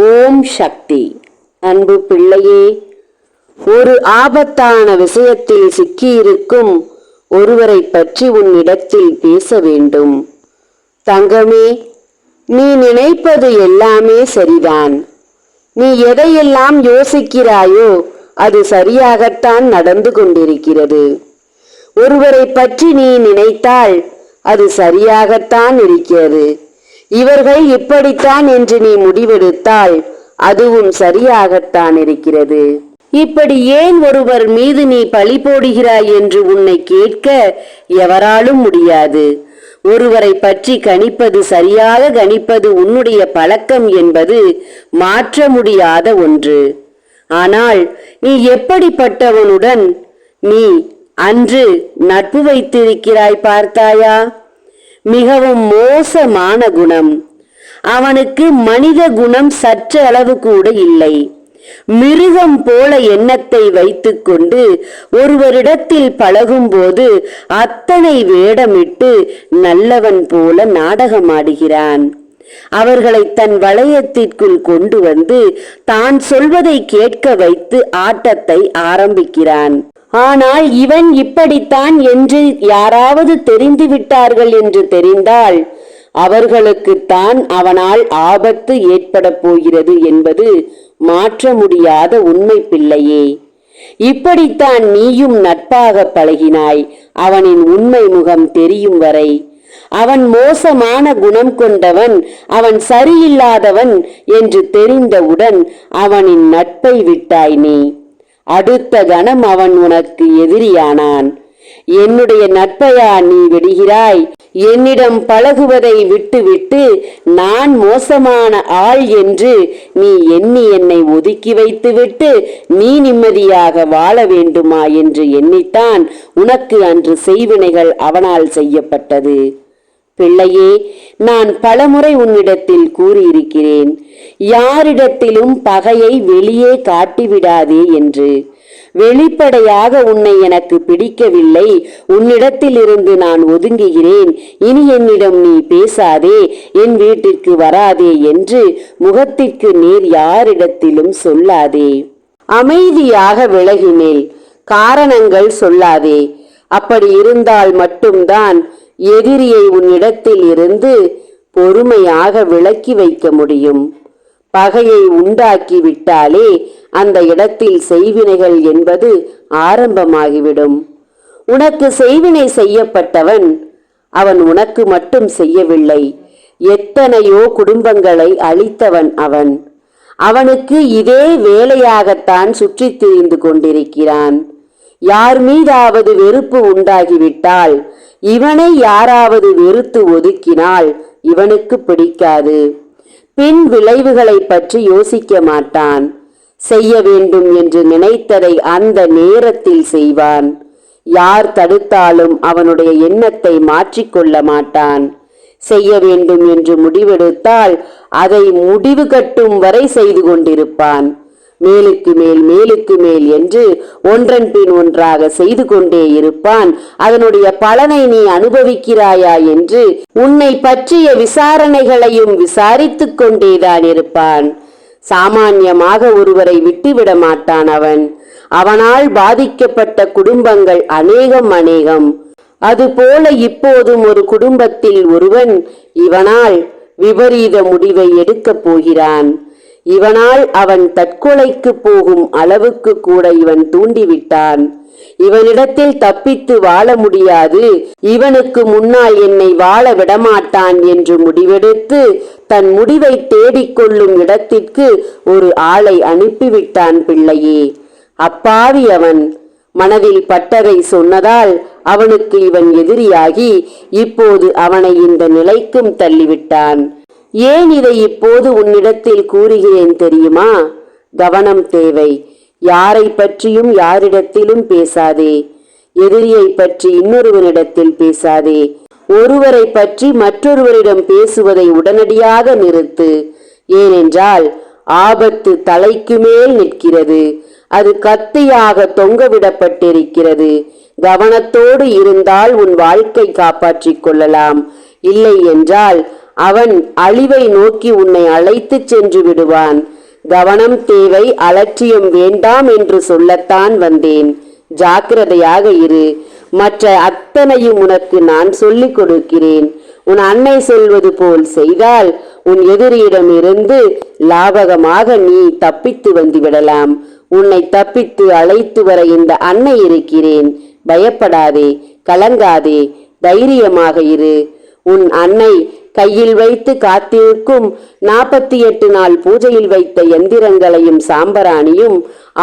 ஓம் சக்தி. அன்பு பிள்ளையே ஒரு ஆபத்தான விஷயத்தில் சிக்கியிருக்கும் ஒருவரை பற்றி உன்னிடத்தில் பேச வேண்டும். தங்கமே நீ நினைப்பது எல்லாமே சரிதான். நீ எதையெல்லாம் யோசிக்கிறாயோ அது சரியாகத்தான் நடந்து கொண்டிருக்கிறது. ஒருவரை பற்றி நீ நினைத்தால் அது சரியாகத்தான் இருக்கிறது. இவர்கள் இப்படித்தான் என்று நீ முடிவெடுத்தால் அதுவும் சரியாகத்தான் இருக்கிறது. இப்படி ஏன் ஒருவர் மீது நீ பழி போடுகிறாய் என்று உன்னை கேட்க எவராலும் முடியாது. ஒருவரை பற்றி கணிப்பது சரியாக கணிப்பது உன்னுடைய பழக்கம் என்பது மாற்ற முடியாத ஒன்று. ஆனால் நீ எப்படிப்பட்டவனுடன் நீ அன்று நட்பு வைத்திருக்கிறாய் பார்த்தாயா? மிகவும் மோசமான குணம். அவனுக்கு மனித குணம் சற்று அளவு கூட இல்லை. மிருகம் போல எண்ணத்தை வைத்துக்கொண்டு ஒருவரிடத்தில் பழகும்போது அத்தனை வேடமிட்டு நல்லவன் போல நாடகமாடுகிறான். அவர்களை தன் வளையத்திற்குள் கொண்டு வந்து தான் சொல்வதை கேட்க வைத்து ஆட்டத்தை ஆரம்பிக்கிறான். ஆனால் இவன் இப்படித்தான் என்று யாராவது தெரிந்து விட்டார்கள் என்று தெரிந்தால் அவர்களுக்குத்தான் அவனால் ஆபத்து ஏற்பட போகிறது என்பது மாற்ற முடியாத உண்மை பிள்ளையே. இப்படித்தான் நீயும் நட்பாக பழகினாய். அவனின் உண்மை முகம் தெரியும் வரை அவன் மோசமான குணம் கொண்டவன் அவன் சரியில்லாதவன் என்று தெரிந்தவுடன் அவனின் நட்பை விட்டாய் நீ. அடுத்த கணம் அவன் உனக்கு எதிரியானான். என்னுடைய நட்பையா நீ விடுகிறாய். என்னிடம் பழகுவதை விட்டுவிட்டு நான் மோசமான ஆள் என்று நீ எண்ணி என்னை ஒதுக்கி வைத்துவிட்டு நீ நிம்மதியாக வாழ வேண்டுமா என்று எண்ணித்தான் உனக்கு அன்று செய்வினைகள் அவனால் செய்யப்பட்டது. பிள்ளையே நான் பலமுறை உன்னிடத்தில் கூறியிருக்கிறேன். யாரிடத்திலும் பகையை வெளியே காட்டிவிடாதே என்று. வெளிப்படையாக உன்னை எனக்கு பிடிக்கவில்லை. உன்னிடத்திலிருந்து நான் ஒதுங்குகிறேன். இனி என்னிடம் நீ பேசாதே. என் வீட்டிற்கு வராதே என்று முகத்திற்கு நேர் யாரிடத்திலும் சொல்லாதே. அமைதியாக விலகினேல் காரணங்கள் சொல்லாதே. அப்படி இருந்தால் மட்டும்தான் எதிரியை உன்னிடத்தில் இருந்து பொறுமையாக விலக்கி வைக்க முடியும். பகையை உண்டாக்கி விட்டாலே அந்த இடத்தில் செய்வினைகள் என்பது ஆரம்பமாகிவிடும். உனக்கு செய்வினை செய்யப்பட்டவன் அவன் உனக்கு மட்டும் செய்யவில்லை. எத்தனையோ குடும்பங்களை அழித்தவன் அவன். அவனுக்கு இதே வேலையாகத்தான் சுற்றித் திரிந்து கொண்டிருக்கிறான். யார் மீதாவது வெறுப்பு உண்டாகிவிட்டால் இவனை யாராவது வெறுத்து ஒதுக்கினால் இவனுக்கு பிடிக்காது. பின் விளைவுகளை பற்றி யோசிக்க மாட்டான். செய்ய வேண்டும் என்று நினைத்ததை அந்த நேரத்தில் செய்வான். யார் தடுத்தாலும் அவனுடைய எண்ணத்தை மாற்றிக்கொள்ள மாட்டான். செய்ய வேண்டும் என்று முடிவெடுத்தால் அதை முடிவு கட்டும் வரை செய்து கொண்டிருப்பான். மேலுக்கு மேல் மேலுக்கு மேல் என்று ஒன்றன் பின் ஒன்றாக செய்து கொண்டே இருப்பான். அதனுடைய பலனை நீ அனுபவிக்கிறாயா என்று உன்னை பற்றிய விசாரணைகளையும் விசாரித்துக் கொண்டேதான் இருப்பான். சாமான்யமாக ஒருவரை விட்டுவிட மாட்டான் அவன். அவனால் பாதிக்கப்பட்ட குடும்பங்கள் அநேகம் அநேகம். அதுபோல இப்போதும் ஒரு குடும்பத்தில் ஒருவன் இவனால் விபரீத முடிவை எடுக்கப் போகிறான். இவனால் அவன் தற்கொலைக்கு போகும் அளவுக்கு கூட இவன் தூண்டிவிட்டான். இவனிடத்தில் தப்பித்து வாழ முடியாது. இவனுக்கு முன்னால் என்னை வாழ விடமாட்டான் என்று முடிவெடுத்து தன் முடிவை தேடிக்கொள்ளும் இடத்திற்கு ஒரு ஆளை அனுப்பிவிட்டான் பிள்ளையே. அப்பாவி அவன். மனதில் பட்டதை சொன்னதால் அவனுக்கு இவன் எதிரியாகி இப்போது அவனை இந்த நிலைக்கும் தள்ளிவிட்டான். ஏன் இதை இப்போது உன்னிடத்தில் கூறுகிறேன் தெரியுமா? கவனம் தேவை. யாரை பற்றியும் யாரிடத்திலும் பேசாதே. எதிரியை பற்றி இன்னொருவனிடத்தில் பேசாதே. ஒருவரை பற்றி மற்றொருவரிடம் பேசுவதை உடனடியாக நிறுத்து. ஏனென்றால் ஆபத்து தலைக்கு மேல் நிற்கிறது. அது கத்தியாக தொங்கவிடப்பட்டிருக்கிறது. கவனத்தோடு இருந்தால் உன் வாழ்க்கை காப்பாற்றிக் கொள்ளலாம். இல்லை என்றால் அவன் அழிவை நோக்கி உன்னை அழைத்துச் சென்று விடுவான். கவனம் தேவை அலட்சியம் வேண்டாம் என்று சொல்லத்தான் வந்தேன். ஜாக்கிரதையாக இரு. மற்ற அத்தனையும் உனக்கு நான் சொல்லிக் கொடுக்கிறேன். உன் அன்னை சொல்வது போல் செய்தால் உன் எதிரியிடமிருந்து லாபகமாக நீ தப்பித்து வந்து விடலாம் உன்னை தப்பித்து அழைத்து வர இந்த அன்னை இருக்கிறேன். பயப்படாதே கலங்காதே தைரியமாக இரு. உன் அன்னை கையில் வைத்து காத்திருக்கும் நாற்பத்தி எட்டு நாள் பூஜையில் வைத்த எந்திரங்களையும் சாம்பராணியும்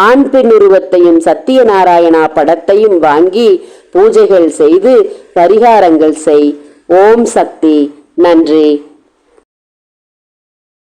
ஆண் பெண் உருவத்தையும் சத்தியநாராயணா படத்தையும் வாங்கி பூஜைகள் செய்து பரிகாரங்கள் செய். ஓம் சக்தி. நன்றி.